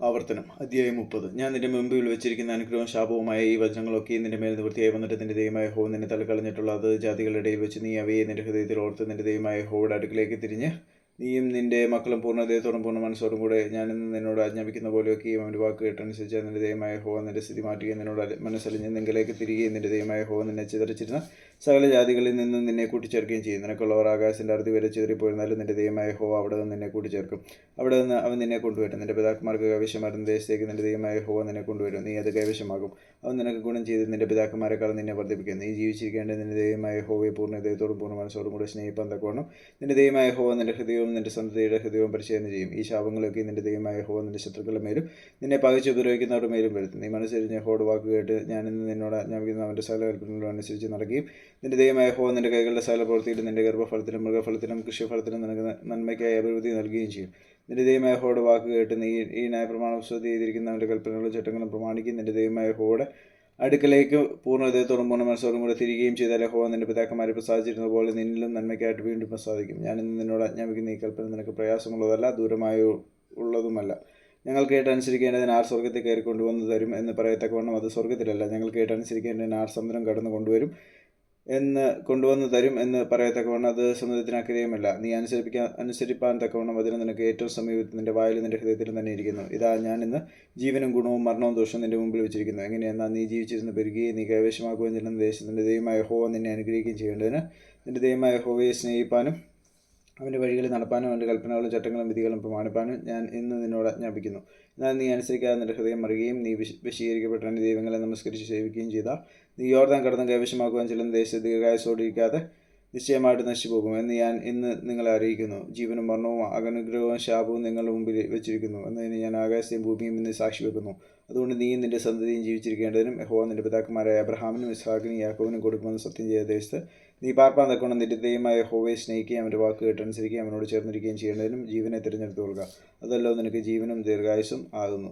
ആവർത്തനം. അധ്യായം മുപ്പത്. ഞാൻ നിന്റെ മുമ്പിൽ വെച്ചിരിക്കുന്ന അനുഗ്രഹവും ശാപവുമായ ഈ വചനങ്ങളൊക്കെ നിന്റെ മേൽ നിവൃത്തിയായി വന്നിട്ട് നിന്റെ ദൈവമായ ഹോ നിന്നെ തലക്കളഞ്ഞിട്ടുള്ള അത് ജാതികളുടെ ഇടയിൽ വെച്ച് നീ അവയെ നിന്റെ ഹൃദയത്തിൽ ഓർത്ത് നിന്റെ ദൈവമായ ഹോയുടെ അടുക്കിലേക്ക് തിരിഞ്ഞ് നീയും നിന്റെ മക്കളും പൂർണ ദൈവത്തോടും പൂർണ മനസ്സോടും കൂടെ ഞാൻ ഇന്ന് നിന്നോട് ആജ്ഞാപിക്കുന്ന പോലെയൊക്കെയും അവന്റെ വാക്ക് കേട്ടനുസരിച്ച് നിന്റെ ദൈവമായ ഹോ നിന്റെ സ്ഥിതി മാറ്റുകയും നിന്നോട് മനസ്സലിഞ്ഞ് നിങ്ങളിലേക്ക് തിരികെയും നിന്റെ ദൈവമായ ഹോ നിന്നെ ചിതറിച്ചിരുന്ന സകല ജാതികളിൽ നിന്നും നിന്നെ കൂട്ടിച്ചേർക്കുകയും ചെയ്യും. നിനക്കുള്ളവർ ആകാശത്തിന്റെ അറുതി വരെ ചിതറിപ്പോയിരുന്നാലും നിന്റെ ദൈവമായ ഹോ അവിടെ നിന്ന് നിന്നെ കൂട്ടിച്ചേർക്കും. അവിടെ നിന്ന് അവൻ നിന്നെ കൊണ്ടുവരും. നിന്റെ പിതാക്കന്മാർക്ക് കൈവശമായിരുന്ന ദേശത്തേക്ക് നിന്റെ ദൈവമായ ഹോ നിന്നെ കൊണ്ടുവരും. നീ അത് കൈവശമാകും അവൻ നിനക്ക് ഗുണം ചെയ്ത് നിന്റെ പിതാക്കന്മാരെക്കാൾ നിന്നെ വർദ്ധിപ്പിക്കും. നീ ജീവിച്ചിരിക്കേണ്ട നിന്റെ ദൈവമായ ഹോവയെ പൂർണ ദൈവത്തോടും പൂർണ മനസ്സോടും കൂടെ സ്നേഹിപ്പാൻ തക്കവണ്ണം നിന്റെ ദൈവമായ ഹോ നിന്റെ ഹൃദയവും നിന്റെ സന്തതിയുടെ ഹൃദയവും പരിശോധന ചെയ്യും. ഈ ശാപങ്ങളൊക്കെ നിന്റെ ദൈവമായ ഹോവ നിന്റെ ശത്രുക്കളുടെ മേലും നിന്നെ പകച്ച് ഉപദ്രവിക്കുന്നവരുടെ മേലും വരുത്തും. നീ മനസ്സരിഞ്ഞ് ഹോട് വാക്ക് കേട്ട് ഞാൻ ഇന്ന് നിന്നോട് ആജ്ഞാപിക്കുന്ന. അവന്റെ സകല കൽപ്പനകളും അനുസരിച്ച് നടക്കുകയും നിന്റെ ദൈവമായ ഹോ നിന്റെ കൈകളുടെ സകല പ്രവൃത്തിയിലും നിന്റെ ഗർഭഫലത്തിലും മൃഗഫലത്തിലും കൃഷിഫലത്തിലും നിനക്ക് നന്മയ്ക്കായി അഭിവൃദ്ധി നൽകുകയും ചെയ്യും. നിന്റെ ദൈവമായ ഹോട് വാക്ക് കേട്ട് നീ ഈ നയപ്രമാണം പുസ്തകത്തിൽ ചെയ്തിരിക്കുന്നവന്റെ കൽപ്പനകളും ചട്ടങ്ങളും പ്രമാണിക്കും നിന്റെ ദൈവമായ ഹോയുടെ അടുക്കലേക്ക് പൂർണ ഹൃദയത്തോടും പൂർണ മനസ്സോടും കൂടെ തിരികെയും ചെയ്താൽ ഹോ നിന്റെ പിതാക്കന്മാരെ പ്രസാദിച്ചിരുന്ന പോലെ നിന്നിലും നന്മയ്ക്കായിട്ട് വീണ്ടും പ്രസാദിക്കും. ഞാൻ ഇന്ന് നിന്നോട് ആജ്ഞാപിക്കുന്ന ഈ കൽപ്പന നിനക്ക് പ്രയാസമുള്ളതല്ല ദൂരമായോ ഉള്ളതുമല്ല. ഞങ്ങൾ കേട്ടനുസരിക്കേണ്ടതിന് ആർ സ്വർഗത്തിൽ കയറി കൊണ്ടുവന്ന് തരും എന്ന് പറയത്തക്കവണ്ണം അത് സ്വർഗത്തിലല്ല ഞങ്ങൾ കേട്ടനുസരിക്കേണ്ടതിന് ആർ സമുദ്രം കടന്നു കൊണ്ടുവരും എന്ന് കൊണ്ടുവന്ന് തരും എന്ന് പറയത്തക്കവണ്ണം അത് സമുദ്രത്തിനക്കരയുമല്ല നീ അനുസരിപ്പിക്കാൻ അനുസരിപ്പാൻ തക്കവണ്ണം അതിന് നിനക്ക് ഏറ്റവും സമീപത്ത് നിന്റെ വായിലും നിന്റെ ഹൃദയത്തിലും തന്നെ ഇരിക്കുന്നു. ഇതാ ഞാൻ ഇന്ന് ജീവനും ഗുണവും മരണവും ദോഷവും നിന്റെ മുമ്പിൽ വെച്ചിരിക്കുന്നു. എങ്ങനെയെന്നാൽ നീ ജീവിച്ചിരുന്ന് പെരുകുകയും നീ കൈവശമാക്കുകയും ചെയ്യുന്ന ദേശത്തിന്റെ ദൈവമായ ഹോവ നിന്നെ അനുഗ്രഹിക്കുകയും ചെയ്യേണ്ടതിന് നിന്റെ ദൈവമായ ഹോവയെ സ്നേഹിപ്പാനും അവന്റെ വഴികളിൽ നടപ്പാനും അവന്റെ കൽപ്പനകളും ചട്ടങ്ങളും വിധികളും പ്രമാണിപ്പാനും ഞാൻ ഇന്ന് നിന്നോട് ആജ്ഞാപിക്കുന്നു. എന്നാൽ നീ അനുസരിക്കാതെ നിന്റെ ഹൃദയം മറിയുകയും നീ വിശ വശീകരിക്കപ്പെട്ട ദൈവങ്ങളെ നമസ്കരിച്ച് സേവിക്കുകയും ചെയ്താൽ നീ യോർദാൻ കടന്ന് കൈവശമാക്കുവാൻ ചെല്ലുന്ന ദേശത്ത് ദീർഘായുസോടിരിക്കാതെ നിശ്ചയമായിട്ട് നശിച്ചു പോകും എന്ന് ഞാൻ ഇന്ന് നിങ്ങളെ അറിയിക്കുന്നു. ജീവനും മരണവും അകനുഗ്രഹവും ശാപവും നിങ്ങളുടെ മുമ്പിൽ വെച്ചിരിക്കുന്നു എന്നതിന് ഞാൻ ആകാശത്തെയും ഭൂമിയും ഇന്ന് സാക്ഷി വെക്കുന്നു. അതുകൊണ്ട് നീയും നിന്റെ സന്തതിയും ജീവിച്ചിരിക്കേണ്ടതിനും യഹോവ നിന്റെ പിതാക്കന്മാരായ അബ്രഹാമിനും ഇസ്ഹാഖിനും യാക്കോവിനും കൊടുക്കുമെന്ന് സത്യം ചെയ്ത ദേശത്ത് നീ പാർപ്പാൻ തക്കണം നിന്റെ ദൈവമായ ഹോവയെ സ്നേഹിക്കുകയും അവന്റെ വാക്ക് കേട്ടനുസരിക്കുകയും അവനോട് ചേർന്നിരിക്കുകയും ചെയ്യേണ്ടതിനും ജീവനെ തിരഞ്ഞെടുത്തു കൊള്ളുക അതല്ലോ നിനക്ക് ജീവനും ദീർഘായുസും ആകുന്നു.